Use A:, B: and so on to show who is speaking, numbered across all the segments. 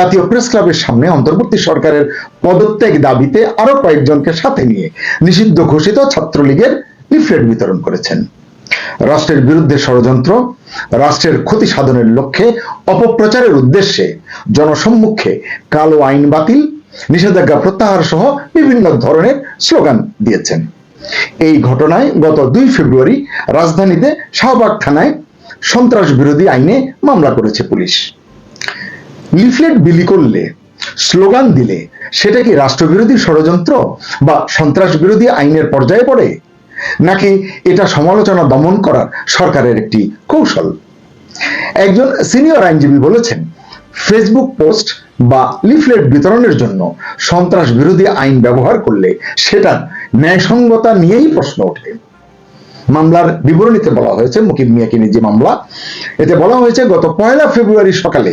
A: জাতীয় প্রেস ক্লাবের সামনে অন্তর্বর্তী সরকারের পদত্যাগ দাবিতে আরও কয়েকজনকে সাথে নিয়ে নিষিদ্ধ ঘোষিত ছাত্রলীগের লিফলেট বিতরণ করেছেন। রাষ্ট্রের বিরুদ্ধে ষড়যন্ত্র, রাষ্ট্রের ক্ষতি সাধনের লক্ষ্যে, অপপ্রচারের উদ্দেশ্যে, জনসম্মুখে কালো আইন বাতিল, নিষেধাজ্ঞা প্রত্যাহার সহ বিভিন্ন ধরনের স্লোগান দিয়েছেন। এই ঘটনায় গত দুই ফেব্রুয়ারি রাজধানীতে শাহবাগ থানায় সন্ত্রাস বিরোধী আইনে মামলা করেছে পুলিশ। লিফলেট বিলি করলে, স্লোগান দিলে, সেটা কি রাষ্ট্রবিরোধী ষড়যন্ত্র বা সন্ত্রাস বিরোধী আইনের পর্যায়ে পড়ে? নাকি এটা সমালোচনা দমন করার সরকারের একটি কৌশল? একজন সিনিয়র আইনজীবী বলেছেন, ফেসবুক পোস্ট বা লিফলেট বিতরণের জন্য সন্ত্রাস বিরোধী আইন ব্যবহার করলে সেটার ন্যায়সঙ্গতা নিয়েই প্রশ্ন ওঠে। মামলার বিবরণীতে বলা হয়েছে, মুকিব মিয়াকে নিয়ে যে মামলা, এতে বলা হয়েছে, গত পয়লা ফেব্রুয়ারি সকালে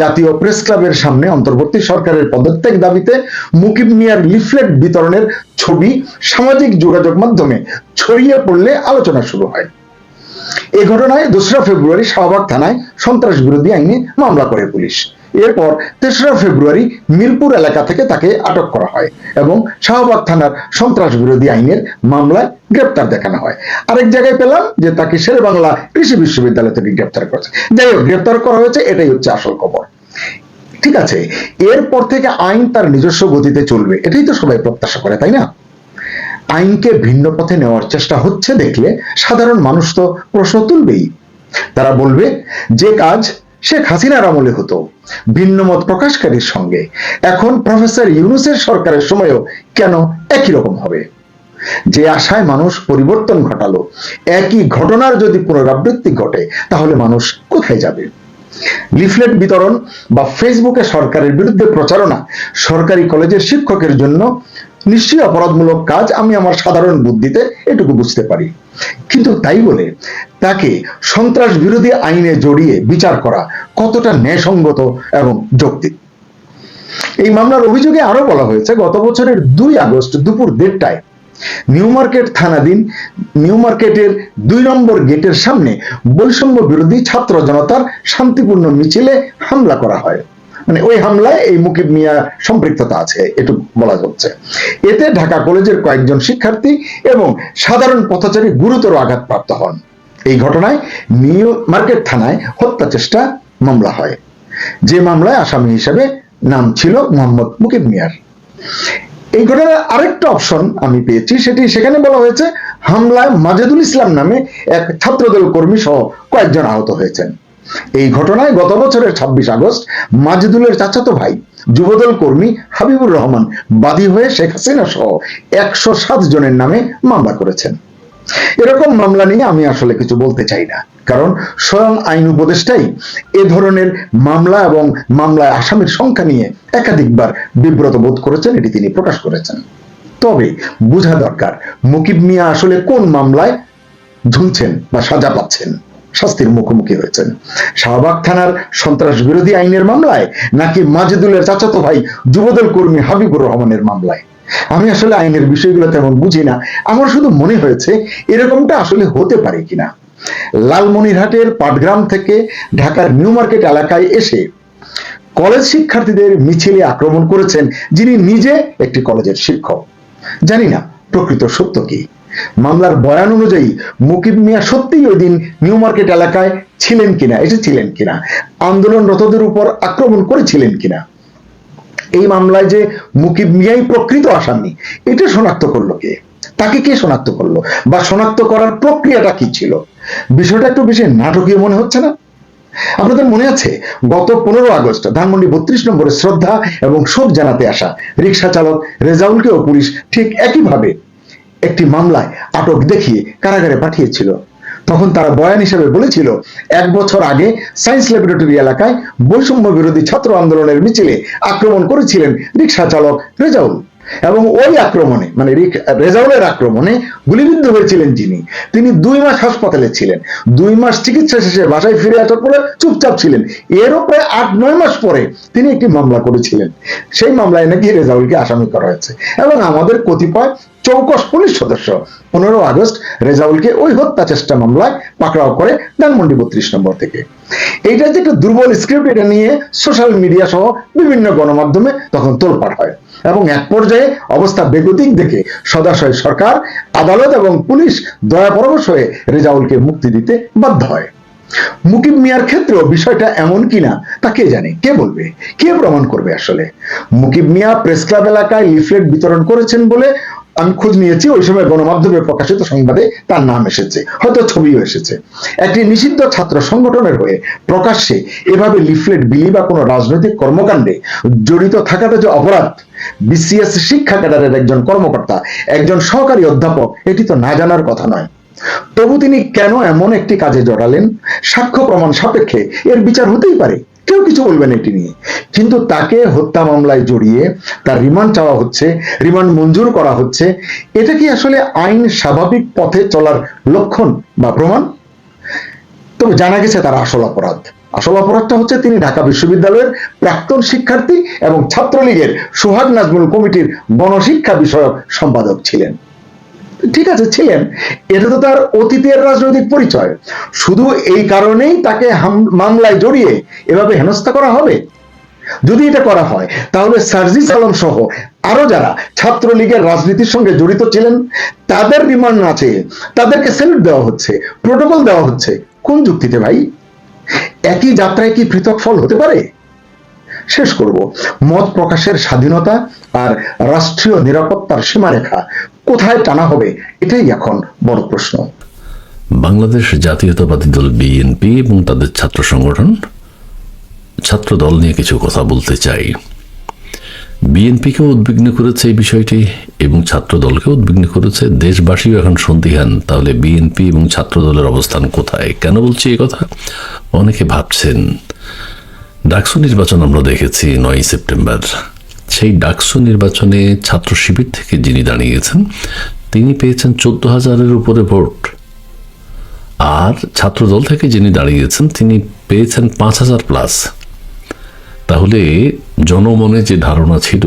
A: জাতীয় প্রেস ক্লাবের সামনে অন্তর্বর্তী সরকারের পদত্যাগ দাবিতে মুকিব মিয়ার লিফলেট বিতরণের ছবি সামাজিক যোগাযোগ মাধ্যমে ছড়িয়ে পড়লে আলোচনা শুরু হয়। এ ঘটনায় দোসরা ফেব্রুয়ারি শাহবাগ থানায় সন্ত্রাস বিরোধী আইনে মামলা করে পুলিশ। এরপর তেসরা ফেব্রুয়ারি মিরপুর এলাকা থেকে তাকে আটক করা হয় এবং শাহবাগ থানার সন্ত্রাস বিরোধী আইনের মামলায় গ্রেপ্তার দেখানো হয়। আরেক জায়গায় পেলাম যে তাকে শেরে বাংলা কৃষি বিশ্ববিদ্যালয় থেকে গ্রেপ্তার করেছে। যাই হোক, গ্রেপ্তার করা হয়েছে, এটাই হচ্ছে আসল খবর। ঠিক আছে, এরপর থেকে আইন তার নিজস্ব গতিতে চলবে, এটাই তো সবাই প্রত্যাশা করে, তাই না? আইনকে ভিন্ন পথে নেওয়ার চেষ্টা হচ্ছে দেখলে সাধারণ মানুষ তো প্রশ্ন তুলবেই। তারা বলবে, যে কাজ শেখ হাসিনার আমলে হতো। ভিন্ন মত প্রকাশকারীর সঙ্গে। এখন প্রফেসর ইউনুসের সরকারের সময়ও কেন একই রকম হবে? যে আশায় মানুষ পরিবর্তন ঘটালো, একই ঘটনার যদি পুনরাবৃত্তি ঘটে, তাহলে মানুষ কোথায় যাবে? লিফলেট বিতরণ বা ফেসবুকে সরকারের বিরুদ্ধে প্রচারণা, সরকারি কলেজের শিক্ষকের জন্য নিশ্চয়ই অপরাধমূলক কাজ আমি আমার সাধারণ বুদ্ধিতে এটুকু বুঝতে পারি। কিন্তু তাই বলে তাকে সন্ত্রাস বিরোধী আইনে জড়িয়ে বিচার করা কতটা ন্যায়সঙ্গত এবং যৌক্তিক? এই মামলার অভিযোগে আরও বলা হয়েছে, গত বছরের দুই আগস্ট দুপুর দেড়টায় নিউ মার্কেট থানাধীন নিউ মার্কেটের দুই নম্বর গেটের সামনে বৈষম্য বিরোধী ছাত্র জনতার শান্তিপূর্ণ মিছিলে হামলা করা হয়। মানে ওই হামলায় এই মুকিব মিয়া সম্পৃক্ততা আছে, এটু বলা যাচ্ছে এতে ঢাকা কলেজের কয়েকজন শিক্ষার্থী এবং সাধারণ পথচারী গুরুতর আঘাতপ্রাপ্ত হন। এই ঘটনায় নিউ মার্কেট থানায় হত্যা চেষ্টা মামলা হয়। যে মামলায় আসামি হিসেবে নাম ছিল মোহাম্মদ মুকিব মিয়ার। এই ঘটনার আরেকটা অপশন আমি পেয়েছি, সেটি সেখানে বলা হয়েছে, হামলায় মাজেদুল ইসলাম নামে এক ছাত্রদল কর্মী সহ কয়েকজন আহত হয়েছেন। এই ঘটনায় গত বছরের ছাব্বিশ আগস্ট মাজেদুলের চাচাতো ভাই, যুবদল কর্মী হাবিবুর রহমান বাদী হয়ে শেখ হাসিনা সহ একশো সাত জনের নামে মামলা করেছেন। এরকম মামলা নিয়ে আমি আসলে কিছু বলতে চাই না, কারণ স্বয়ং আইন উপদেষ্টাই এ ধরনের মামলা এবং মামলায় আসামির সংখ্যা নিয়ে একাধিকবার বিব্রত বোধ করেছেন, এটি তিনি প্রকাশ করেছেন। তবে বোঝা দরকার, মুকিব মিয়া আসলে কোন মামলায় ঝুলছেন বা সাজা পাচ্ছেন? শাস্তির মুখোমুখি হয়েছেন। শাহবাগ থানার সন্ত্রাস বিরোধী আইনের মামলায় নাকি মাজেদুলের চাচাতো ভাই যুবদল কর্মী হাবিবুর রহমানের মামলায়? আমি আসলে আইনের বিষয়গুলো তেমন বুঝি না। আমার শুধু মনে হয়েছে, এরকমটা আসলে হতে পারে কিনা। লালমনিরহাটের পাটগ্রাম থেকে ঢাকার নিউ মার্কেট এলাকায় এসে কলেজ শিক্ষার্থীদের মিছিলে আক্রমণ করেছেন, যিনি নিজে একটি কলেজের শিক্ষক। জানি না, প্রকৃত সত্য কি। মামলার বয়ান অনুযায়ী মুকিব মিয়া সত্যিই ওই দিন নিউ মার্কেট এলাকায় ছিলেন কিনা, এসেছিলেন কিনা, আন্দোলনরতদের উপর আক্রমণ করেছিলেন কিনা। এই মামলায় যে মুকিব মিয়াই প্রকৃত আসামি, এটা শনাক্ত করল কে? তাকে কে শনাক্ত করল? বা শনাক্ত করার প্রক্রিয়াটা কি ছিল? বিষয়টা একটু বেশি নাটকীয় মনে হচ্ছে না? আপনাদের মনে আছে, গত পনেরো আগস্ট ধানমন্ডি বত্রিশ নম্বরে শ্রদ্ধা এবং শোক জানাতে আসা রিক্সা চালক রেজাউলকেও পুলিশ ঠিক একইভাবে একটি মামলায় আটক দেখিয়ে কারাগারে পাঠিয়েছিল। তখন তারা বয়ান হিসেবে বলেছিল, এক বছর আগে সায়েন্স ল্যাবরেটরি এলাকায় বৈষম্য বিরোধী ছাত্র আন্দোলনের মিছিলে আক্রমণ করেছিলেন রিক্সা চালক রেজাউল। এবং ওই আক্রমণে মানে রেজাউলের আক্রমণে গুলিবিদ্ধ হয়েছিলেন যিনি। তিনি দুই মাস হাসপাতালে ছিলেন। দুই মাস চিকিৎসা শেষে বাসায় ফিরে আসার পরে চুপচাপ ছিলেন। এরও প্রায় আট, নয় মাস পরে তিনি একটি মামলা করেছিলেন। সেই মামলায় নাকি রেজাউলকে আসামি করা হয়েছে। এবং আমাদের কতিপয় চৌকস পুলিশ সদস্য। পনেরো আগস্ট রেজাউলকে ওই হত্যা চেষ্টা মামলায় পাকড়াও করে ধানমন্ডি বত্রিশ নম্বর থেকে। এইটা যে একটা দুর্বল স্ক্রিপ্ট এটা নিয়ে সোশ্যাল মিডিয়া সহ বিভিন্ন গণমাধ্যমে তখন তোলপাড় হয়। এবং এক পর্যায়ে অবস্থা বেগতিক দেখে সদাশয় সরকার, আদালত এবং পুলিশ দয়া পরবশ হয়ে রেজাউলকে মুক্তি দিতে বাধ্য হয়। মুকিব মিয়ার ক্ষেত্রেও বিষয়টা এমন কিনা তা কে জানে? কে বলবে? কে প্রমাণ করবে আসলে? মুকিব মিয়া প্রেস ক্লাব এলাকায় লিফলেট বিতরণ করেছেন বলে আমি খোঁজ নিয়েছি, ওই সময় গণমাধ্যমে প্রকাশিত সংবাদে তার নাম এসেছে, হয়তো ছবিও এসেছে। একটি নিষিদ্ধ ছাত্র সংগঠনের হয়ে প্রকাশ্যে এভাবে লিফলেট, বিলি বা কোনো রাজনৈতিক কর্মকাণ্ডে জড়িত থাকাটা যে অপরাধ, বিসিএস শিক্ষা ক্যাডারের একজন কর্মকর্তা, একজন সহকারী অধ্যাপক, এটি তো না জানার কথা নয়। তবু তিনি কেন এমন একটি কাজে জড়ালেন? সাক্ষ্য প্রমাণ সাপেক্ষে এর বিচার হতেই পারে। কেউ কিছু বলবেন এটি নিয়ে। কিন্তু তাকে হত্যা মামলায় জড়িয়ে তার রিমান্ড চাওয়া হচ্ছে, রিমান্ড মঞ্জুর করা হচ্ছে, এটা কি আসলে আইন স্বাভাবিক পথে চলার লক্ষণ বা প্রমাণ? তবে জানা গেছে তার আসল অপরাধ। আসল অপরাধটা হচ্ছে তিনি ঢাকা বিশ্ববিদ্যালয়ের প্রাক্তন শিক্ষার্থী এবং ছাত্রলীগের সোহাগ নাজমুল কমিটির গণশিক্ষা বিষয়ক সম্পাদক ছিলেন। ঠিক আছে, ছিলেন। এটা তো তার অতীতের রাজনৈতিক পরিচয়। শুধু এই কারণেই তাকে মামলায় জড়িয়ে এভাবে হেনস্থা করা হবে? যদি এটা করা হয়, তাহলে সার্জিস আলম সহ আরও যারা ছাত্রলীগের রাজনীতির সঙ্গে জড়িত ছিলেন, তাদের রিমান্ড আছে তাদেরকে স্যালুট দেওয়া হচ্ছে প্রোটোকল দেওয়া হচ্ছে। কোন যুক্তিতে ভাই? একই যাত্রায় কি পৃথক ফল হতে পারে? শেষ করব। মত প্রকাশের স্বাধীনতা আর রাষ্ট্রীয় নিরাপত্তার সীমারেখা কোথায় টানা হবে, এটাই এখন বড় প্রশ্ন।
B: বাংলাদেশ জাতীয়তাবাদী দল বিএনপি এবং তাদের ছাত্র সংগঠন ছাত্র দল নিয়ে কিছু কথা বলতে চাই। বিএনপিকেও উদ্বিগ্ন করেছে এই বিষয়টি এবং ছাত্র দলকে উদ্বিগ্ন করেছে। দেশবাসীও এখন সন্দিহান, তাহলে বিএনপি এবং ছাত্র দলের অবস্থান কোথায়? কেন বলছি এই কথা? অনেকে ভাবছেন ডাকসু নির্বাচন আমরা দেখেছি নয় সেপ্টেম্বর। সেই ডাকসু নির্বাচনে ছাত্র শিবির থেকে যিনি দাঁড়িয়েছেন, তিনি পেয়েছেন চোদ্দ হাজারের উপরে ভোট। আর ছাত্রদল থেকে যিনি দাঁড়িয়েছেন, তিনি পেয়েছেন পাঁচ হাজার প্লাস। তাহলে জনমনে যে ধারণা ছিল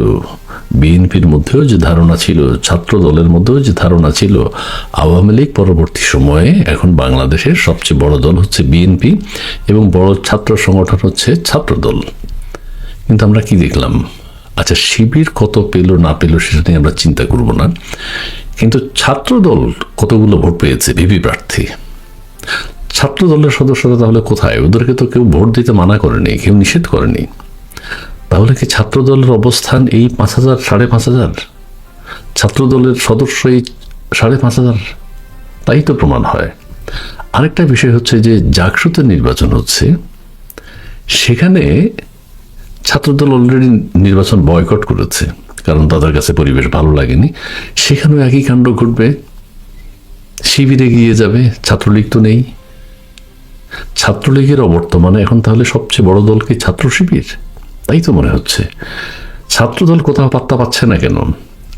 B: বিএনপির মধ্যেও যে ধারণা ছিল ছাত্র দলের মধ্যেও যে ধারণা ছিল, আওয়ামী লীগ পরবর্তী সময়ে এখন বাংলাদেশের সবচেয়ে বড় দল হচ্ছে বিএনপি এবং বড় ছাত্র সংগঠন হচ্ছে ছাত্রদল। কিন্তু আমরা কি দেখলাম? আচ্ছা শিবির কত পেল না পেল সেটা নিয়ে আমরা চিন্তা করব না। কিন্তু ছাত্রদল কতগুলো ভোট পেয়েছে ভিপি প্রার্থী? ছাত্র দলের সদস্যরা তাহলে কোথায়? ওদেরকে তো কেউ ভোট দিতে মানা করেনি, কেউ নিষেধ করেনি। তাহলে কি ছাত্র দলের অবস্থান এই পাঁচ হাজার, সাড়ে পাঁচ হাজার? ছাত্র দলের সদস্য এই সাড়ে পাঁচ হাজার? তাই তো প্রমাণ হয়। আরেকটা বিষয় হচ্ছে যে জাকসুতে নির্বাচন হচ্ছে, সেখানে ছাত্রদল অলরেডি নির্বাচন বয়কট করেছে, কারণ তাদের কাছে পরিবেশ ভালো লাগেনি। সেখানেও একই কাণ্ড ঘটবে। শিবিরে গিয়ে যাবে, ছাত্রলীগ তো নেই। ছাত্রলীগের অবর্তমানে এখন তাহলে সবচেয়ে বড় দল কি ছাত্র শিবির? তাই তো মনে হচ্ছে। ছাত্রদল কোথাও পাত্তা পাচ্ছে না কেন?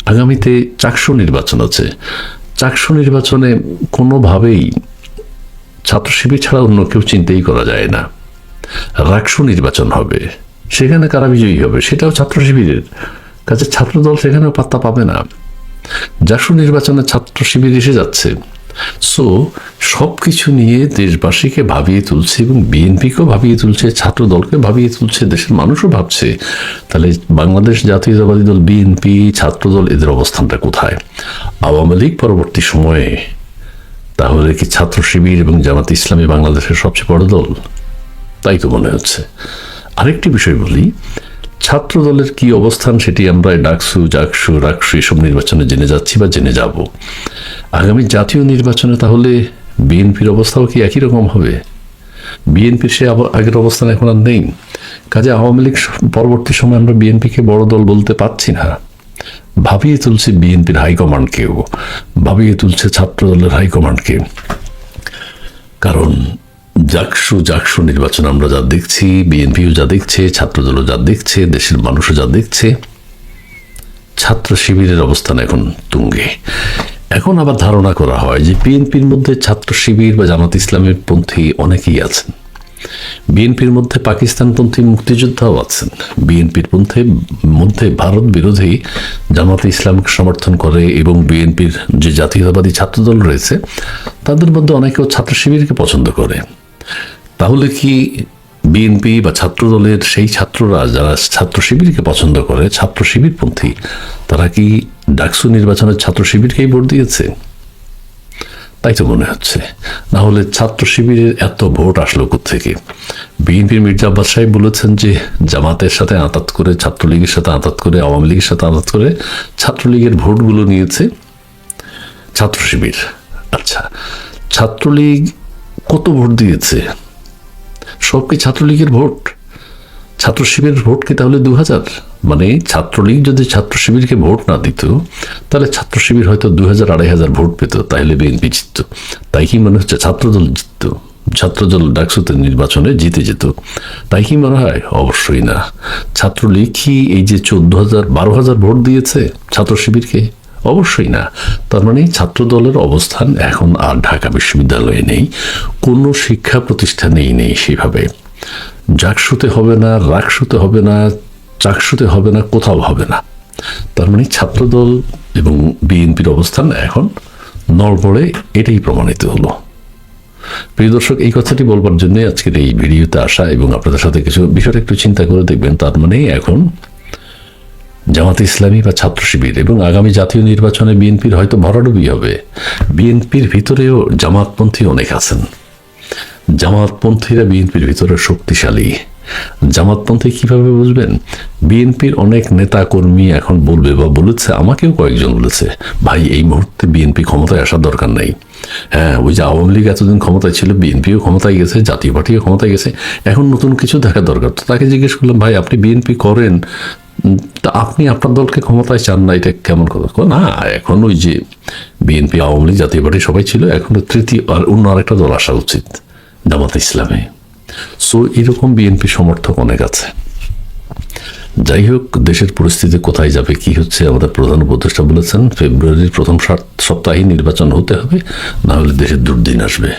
B: আগামীতে চাকসু নির্বাচন আছে। চাকসু নির্বাচনে কোনোভাবেই ছাত্র শিবির ছাড়া অন্য কেউ চিন্তাই করা যায় না। রাকসু নির্বাচন হবে। সেখানে কারা বিজয়ী হবে সেটাও ছাত্র শিবিরের কাছে ছাত্রদল সেখানেও পাত্তা পাবে না। জাসু নির্বাচনে ছাত্র শিবির এসে যাচ্ছে। সো সব কিছু নিয়ে দেশবাসীকে ভাবিয়ে তুলছে এবং বিএনপিকেও ভাবিয়ে তুলছে ছাত্র দলকে ভাবিয়ে তুলছে, দেশের মানুষও ভাবছে, তাহলে বাংলাদেশ জাতীয়তাবাদী দল, বিএনপি ছাত্র দল এদের অবস্থানটা কোথায়? আওয়ামী লীগ পরবর্তী সময়ে তাহলে কি ছাত্র শিবির এবং জামাত ইসলামী বাংলাদেশের সবচেয়ে বড় দল? তাই তো মনে হচ্ছে। আরেকটি বিষয় বলি ছাত্র দলের কি অবস্থান সেটি আমরা ডাকসু জাকসু রাকসু এসব নির্বাচনে জেনে যাচ্ছি বা জেনে যাব। আগামী জাতীয় নির্বাচনে তাহলে বিএনপির অবস্থাও কি একই রকম হবে? বিএনপির সে আগের অবস্থান এখন আর নেই। কাজে আওয়ামী লীগ পরবর্তী সময় আমরা বিএনপিকে বড় দল বলতে পারছি না। ভাবিয়ে তুলছে বিএনপির হাইকমান্ডকেও। ভাবিয়ে তুলছে ছাত্র দলের হাইকমান্ডকে। কারণ জাকসু জাকসু নির্বাচন আমরা যা দেখছি, বিএনপিও যা দেখছে, ছাত্রদলও যা দেখছে, দেশের মানুষও যা দেখছে, ছাত্র শিবিরের অবস্থান এখন তুঙ্গে। এখন আবার ধারণা করা হয় যে বিএনপির মধ্যে ছাত্র শিবির বা জামাত ইসলামের পন্থী অনেকেই আছেন। বিএনপির মধ্যে পাকিস্তানপন্থী মুক্তিযোদ্ধাও আছেন। বিএনপির মধ্যে মধ্যে ভারত বিরোধী জামাতে ইসলামকে সমর্থন করে এবং বিএনপির যে জাতীয়তাবাদী ছাত্রদল রয়েছে, তাদের মধ্যে অনেকেও ছাত্র শিবিরকে পছন্দ করে। তাহলে কি বিএনপি বা ছাত্রদলের সেই ছাত্ররা যারা ছাত্র শিবিরকে পছন্দ করে, ছাত্র শিবিরপন্থী, তারা কি ডাকসু নির্বাচনের ছাত্র শিবিরকেই ভোট দিয়েছে? তাই তো মনে হচ্ছে। না হলে ছাত্র শিবিরের এত ভোট আসলো থেকে বিএনপির মির্জা আব্বাস সাহেব বলেছেন যে, জামাতের সাথে আঁতাত করে, ছাত্রলীগের সাথে আঁতাত করে, আওয়ামী লীগের সাথে আঁতাত করে ছাত্রলীগের ভোটগুলো নিয়েছে ছাত্র শিবির। আচ্ছা ছাত্রলীগ কত ভোট দিয়েছে? সব কি ছাত্রলীগের ভোট? ছাত্র শিবিরের ভোট কি তাহলে দু হাজার মানে ছাত্রলীগ যদি ছাত্র শিবিরকে ভোট না দিত, তাহলে ছাত্র শিবির হয়তো দু হাজার আড়াই হাজার ভোট পেত, তাহলে বিএনপি জিতত। তাই কি মনে হচ্ছে ছাত্রদল জিতত? ছাত্রদল ডাকসুতে নির্বাচনে জিতে যেত। তাই কি মনে হয়? অবশ্যই না। ছাত্রলীগ কি এই যে চোদ্দ হাজার, বারো হাজার ভোট দিয়েছে ছাত্র শিবিরকে অবশ্যই না। তার মানে ছাত্র দলের অবস্থান এখন আর ঢাকা বিশ্ববিদ্যালয়ে নেই, কোনো শিক্ষা প্রতিষ্ঠানেই নেই সেভাবে। জাকসুতে হবে না রাকসুতে হবে না চাকসুতে হবে না, কোথাও হবে না। তার মানে ছাত্রদল এবং বিএনপির অবস্থান এখন নড়বড়ে এটাই প্রমাণিত হলো। প্রিয় দর্শক, এই কথাটি বলবার জন্য আজকের এই ভিডিওতে আসা এবং আপনাদের সাথে কিছু বিষয়টা একটু চিন্তা করে দেখবেন, তার মানে এখন জামাতে ইসলামী বা ছাত্র শিবির এবং আগামী জাতীয় নির্বাচনে বিএনপির হয়তো ভরাডুবি হবে। বিএনপির ভিতরেও জামাতপন্থী অনেক আছেন। জামাতপন্থীরা বিএনপির ভিতরে শক্তিশালী। জামাতপন্থী কীভাবে বুঝবেন? বিএনপির অনেক নেতা কর্মী এখন বলবে বা বলেছে, আমাকেও কয়েকজন বলেছে, ভাই, এই মুহূর্তে বিএনপি ক্ষমতায় আসার দরকার নেই। হ্যাঁ ওই যে আওয়ামী লীগ এতদিন ক্ষমতায় ছিল, বিএনপিও ক্ষমতায় গেছে, জাতীয় পার্টিও ক্ষমতায় গেছে, এখন নতুন কিছু দেখা দরকার। তো তাকে জিজ্ঞেস করলাম, ভাই, আপনি বিএনপি করেন তা আপনি আপনার দলকে ক্ষমতায় চান না, এটা কেমন কথা? না, এখন ওই যে বিএনপি, আওয়ামী লীগ, জাতীয় পার্টি সবাই ছিল, এখন তৃতীয় আর অন্য আরেকটা দল আসা উচিত জামাত ইসলামে। সো, এরকম বিএনপি সমর্থক অনেক আছে। যাই হোক, দেশের পরিস্থিতি কোথায় যাবে, কি হচ্ছে, আমাদের প্রধান উপদেষ্টা বলেছেন, ফেব্রুয়ারির প্রথম সপ্তাহেই নির্বাচন হতে হবে না হলে দেশের দুর্দিন আসবে।